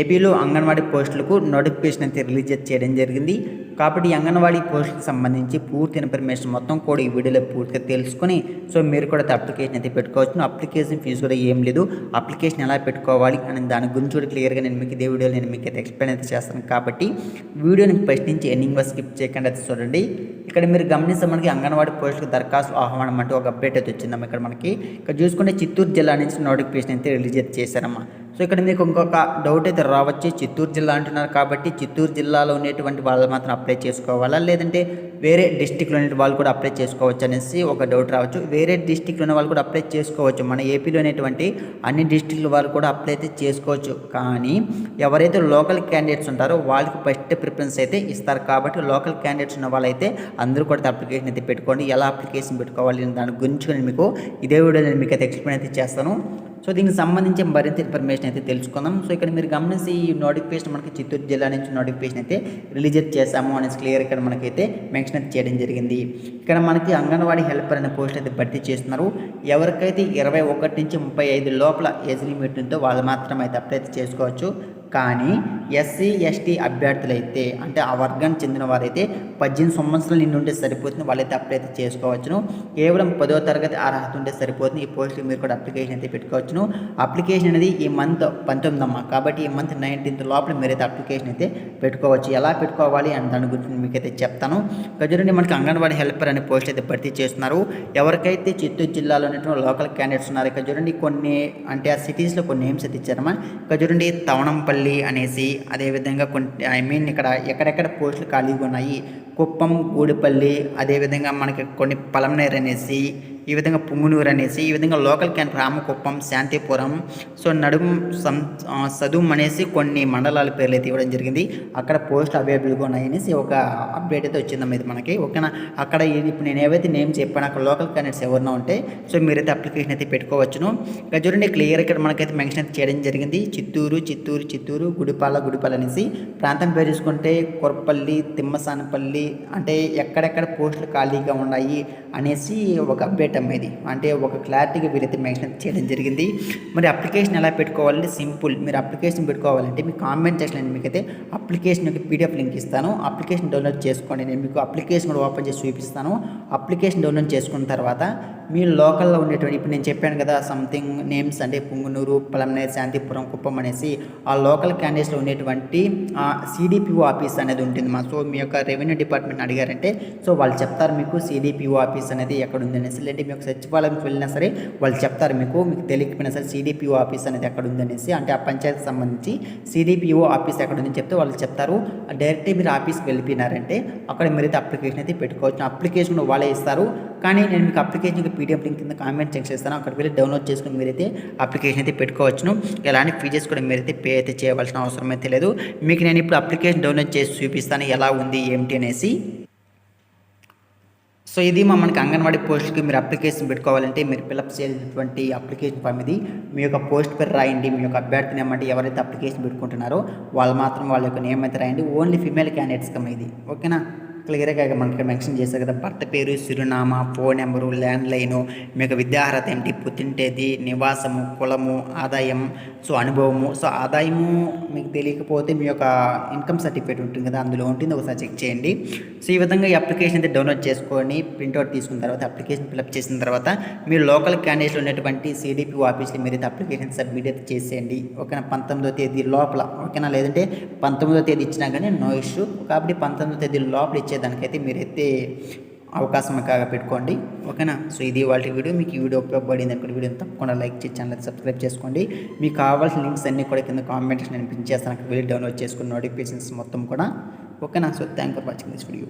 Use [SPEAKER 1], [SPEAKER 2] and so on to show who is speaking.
[SPEAKER 1] ఏపీలో అంగన్వాడీ పోస్టులకు నోటిఫికేషన్ అయితే రిలీజ్ చేయడం జరిగింది. కాబట్టి అంగన్వాడీ పోస్టులకు సంబంధించి పూర్తి ఇన్ఫర్మేషన్ మొత్తం కూడా ఈ వీడియోలో పూర్తిగా తెలుసుకొని సో మీరు కూడా అప్లికేషన్ అయితే పెట్టుకోవచ్చు. అప్లికేషన్ ఫీజు కూడా ఏం లేదు. అప్లికేషన్ ఎలా పెట్టుకోవాలి అని దాని గురించి కూడా క్లియర్గా నేను మీకు ఇదే వీడియోలో నేను మీకు అయితే ఎక్స్ప్లెయిన్ అయితే చేస్తాను. కాబట్టి వీడియోని ఫస్ట్ నుంచి ఎండింగ్ వరకు స్కిప్ చేయకుండా అయితే చూడండి. ఇక్కడ మీరు గమనిస్తే మనకి అంగన్వాడీ పోస్టులకు దరఖాస్తు ఆహ్వానం అంటే ఒక అప్డేట్ అయితే వచ్చిందమ్మా ఇక్కడ మనకి. ఇక్కడ చూసుకుంటే చిత్తూరు జిల్లా నుంచి నోటిఫికేషన్ అయితే రిలీజ్ అయితే చేశారమ్మా. సో ఇక్కడ మీకు ఇంకొక డౌట్ అయితే రావచ్చు. చిత్తూరు జిల్లా అంటున్నారు కాబట్టి చిత్తూరు జిల్లాలో ఉండేటువంటి వాళ్ళు మాత్రం అప్లై చేసుకోవాలా? లేదంటే వేరే డిస్టిక్లో ఉండే వాళ్ళు కూడా అప్లై చేసుకోవచ్చు అనేసి ఒక డౌట్ రావచ్చు. వేరే డిస్టిక్లో ఉన్న వాళ్ళు కూడా అప్లై చేసుకోవచ్చు. మన ఏపీలో ఉన్నటువంటి అన్ని డిస్టిక్ల వాళ్ళు కూడా అప్లై అయితే చేసుకోవచ్చు. కానీ ఎవరైతే లోకల్ క్యాండిడేట్స్ ఉంటారో వాళ్ళకి ఫస్ట్ ప్రిఫరెన్స్ అయితే ఇస్తారు. కాబట్టి లోకల్ క్యాండిడేట్స్ ఉన్న వాళ్ళైతే అందరూ కూడా అప్లికేషన్ అయితే పెట్టుకోండి. ఎలా అప్లికేషన్ పెట్టుకోవాలి దాని గురించి నేను మీకు ఇదే వీడియో నేను మీకు అయితే ఎక్స్ప్లెయిన్ అయితే చేస్తాను. సో దీనికి సంబంధించి మరింత ఇన్ఫర్మేషన్ అయితే తెలుసుకుందాం. సో ఇక్కడ మీరు గమనించి ఈ నోటిఫికేషన్ మనకి చిత్తూరు జిల్లా నుంచి నోటిఫికేషన్ అయితే రిలీజ్ చేశాము అనేసి క్లియర్ ఇక్కడ మనకైతే మెన్షన్ అయితే చేయడం జరిగింది. ఇక్కడ మనకి అంగన్వాడీ హెల్పర్ అనే పోస్ట్ అయితే భర్తీ చేస్తున్నారు. ఎవరికైతే ఇరవై ఒకటి నుంచి ముప్పై ఐదు లోపల ఏజ్ లిమిట్ ఉందో వాళ్ళు మాత్రం అయితే అప్లై చేసుకోవచ్చు. కానీ ఎస్సీ ఎస్టీ అభ్యర్థులైతే అంటే ఆ వర్గానికి చెందిన వారైతే పద్దెనిమిది సంవత్సరాలు నిండి ఉంటే సరిపోతుంది. వాళ్ళైతే అప్లై అయితే చేసుకోవచ్చును. కేవలం పదో తరగతి అర్హత ఉంటే సరిపోతుంది. ఈ పోస్ట్కి మీరు కూడా అప్లికేషన్ అయితే పెట్టుకోవచ్చును. అప్లికేషన్ అనేది ఈ మంత్ పంతొమ్మిది అమ్మ కాబట్టి ఈ మంత్ నైన్టీన్త్ లోపల మీరైతే అప్లికేషన్ అయితే పెట్టుకోవచ్చు. ఎలా పెట్టుకోవాలి అని దాని గురించి మీకైతే చెప్తాను. చూడండి మనకి అంగన్వాడీ హెల్పర్ అనే పోస్ట్ అయితే భర్తీ చేస్తున్నారు. ఎవరికైతే చిత్తూరు జిల్లాలో ఉన్నటువంటి లోకల్ క్యాండిడేట్స్ ఉన్నారు ఇక్కడ చూడండి కొన్ని అంటే ఆ సిటీస్లో కొన్ని నేమ్స్ అయితే ఇచ్చారమ్మా. ఇక్కడ చూడండి తవణంపల్లి అనేసి అదేవిధంగా కొన్ని ఐ మీన్ ఇక్కడ ఎక్కడెక్కడ పోస్టులు ఖాళీగా ఉన్నాయి. కుప్పం గూడిపల్లి అదేవిధంగా మనకి కొన్ని పలంనేర్ అనేసి ఈ విధంగా పుంగునూరు అనేసి ఈ విధంగా local camp Ramakuppam Santhipuram so నడుము సం సదుం అనేసి కొన్ని మండలాల పేర్లు అయితే ఇవ్వడం జరిగింది. అక్కడ పోస్ట్ అవైలబుల్గా ఉన్నాయనేసి ఒక అప్డేట్ అయితే వచ్చిందమ్మా ఇది మనకి. ఓకేనా? అక్కడ ఇప్పుడు నేను ఏవైతే నేమ్ చెప్పాను అక్కడ లోకల్ క్యాండిడేట్స్ ఎవరైనా ఉంటే సో మీరైతే అప్లికేషన్ అయితే పెట్టుకోవచ్చును. ఇక చూడండి క్లియర్ ఇక్కడ మనకైతే మెన్షన్ అయితే చేయడం జరిగింది. చిత్తూరు చిత్తూరు చిత్తూరు గుడిపాల గుడిపాల అనేసి. ప్రాంతం పేరు చూసుకుంటే కొరపల్లి తిమ్మసానపల్లి అంటే ఎక్కడెక్కడ పోస్టులు ఖాళీగా ఉన్నాయి అనేసి ఒక అప్డేట్ తొమ్మిది ఇది అంటే ఒక క్లారిటీగా వీరైతే మెన్షన్ చేయడం జరిగింది. మరి అప్లికేషన్ ఎలా పెట్టుకోవాలంటే సింపుల్. మీరు అప్లికేషన్ పెట్టుకోవాలంటే మీ కామెంట్ సెక్షన్ మీకైతే అప్లికేషన్ యొక్క పీడిఎఫ్ లింక్ ఇస్తాను. అప్లికేషన్ డౌన్లోడ్ చేసుకోండి. నేను మీకు అప్లికేషన్ కూడా ఓపెన్ చేసి చూపిస్తాను. అప్లికేషన్ డౌన్లోడ్ చేసుకున్న తర్వాత మీ లోకల్లో ఉండేటువంటి ఇప్పుడు నేను చెప్పాను కదా సంథింగ్ నేమ్స్ అంటే పుంగునూరు పలంనేర్ శాంతిపురం కుప్పం అనేసి ఆ లోకల్ క్యాండిడేట్స్లో ఉండేటువంటి సిడిపిఓ ఆఫీస్ అనేది ఉంటుంది మా. సో మీ యొక్క రెవెన్యూ డిపార్ట్మెంట్ అడిగారంటే సో వాళ్ళు చెప్తారు మీకు సిడిపిఓ ఆఫీస్ అనేది ఎక్కడ ఉంది అనేసి లేదంటే మీకు సచివాలయంకి వెళ్ళినా సరే వాళ్ళు చెప్తారు మీకు మీకు తెలియకపోయినా సరే సిడిపిఓ ఆఫీస్ అనేది ఎక్కడ ఉందనేసి అంటే ఆ పంచాయతీకి సంబంధించి సిడిపిఓ ఆఫీస్ ఎక్కడ ఉందని చెప్తే వాళ్ళు చెప్తారు. డైరెక్ట్గా మీరు ఆఫీస్కి వెళ్ళిపోయినారంటే అక్కడ మీరైతే అప్లికేషన్ అయితే పెట్టుకోవచ్చు. అప్లికేషన్ వాళ్ళే ఇస్తారు. కానీ నేను మీకు అప్లికేషన్ పీడిఎఫ్ లింక్ కింద కామెంట్ చెక్ చేస్తాను. అక్కడ వెళ్ళి డౌన్లోడ్ చేసుకుని మీరైతే అప్లికేషన్ అయితే పెట్టుకోవచ్చును. ఎలాంటి ఫీజెస్ కూడా మీరైతే పే అయితే చేయవలసిన అవసరం అయితే లేదు. మీకు నేను ఇప్పుడు అప్లికేషన్ డౌన్లోడ్ చేసి చూపిస్తాను. ఎలా ఉంది ఏమిటి అనేసి. సో ఇది మా మనకి అంగన్వాడీ పోస్ట్కి మీరు అప్లికేషన్ పెట్టుకోవాలంటే మీరు ఫిలప్ చేసినటువంటి అప్లికేషన్ ఫామ్ ఇది. మీ యొక్క పోస్ట్ పేరు రాయండి మీ యొక్క అభ్యర్థిని ఏమంటే ఎవరైతే అప్లికేషన్ పెట్టుకుంటున్నారో వాళ్ళు మాత్రం వాళ్ళ యొక్క నేమ్ అయితే రాయండి. ఓన్లీ ఫిమేల్ క్యాండిడేట్స్ కమ్ ఇది. ఓకేనా? క్లియర్గా మనకి మెన్షన్ చేశారు కదా భర్త పేరు చిరునామా ఫోన్ నెంబరు ల్యాండ్లైను మీకు విద్యార్హత ఏమిటి పుట్టింటేది నివాసము కులము ఆదాయం సో అనుభవము. సో ఆదాయము మీకు తెలియకపోతే మీ యొక్క ఇన్కమ్ సర్టిఫికేట్ ఉంటుంది కదా అందులో ఉంటుంది ఒకసారి చెక్ చేయండి. సో ఈ విధంగా ఈ అప్లికేషన్ అయితే డౌన్లోడ్ చేసుకొని ప్రింట్అవుట్ తీసుకున్న తర్వాత అప్లికేషన్ ఫిల్అప్ చేసిన తర్వాత మీరు లోకల్ క్యాండిడేట్స్లో ఉన్నటువంటి సిడిపి ఆఫీస్లో మీరు అయితే అప్లికేషన్ సబ్మిట్ అయితే చేసేయండి. ఓకేనా పంతొమ్మిదో తేదీ లోపల ఓకేనా లేదంటే పంతొమ్మిదో తేదీ ఇచ్చినా కానీ నో ఇష్యూ. కాబట్టి పంతొమ్మిదో తేదీ లోపల ఇచ్చే దానికైతే మీరైతే అవకాశం కాగా పెట్టుకోండి. ఓకేనా? సో ఇది వాళ్ళ వీడియో. మీకు ఈ వీడియో ఉపయోగపడింది అనుకుంటే వీడియో తప్పకుండా లైక్ చేసి ఛానల్ సబ్స్క్రైబ్ చేసుకోండి. మీకు కావాల్సిన లింక్స్ అన్నీ కూడా కింద కామెంట్స్ నేను పిన్ చేస్తాను. అక్కడ వెళ్ళి డౌన్లోడ్ చేసుకుని నోటిఫికేషన్స్ మొత్తం కూడా. ఓకేనా? So thank for watching this video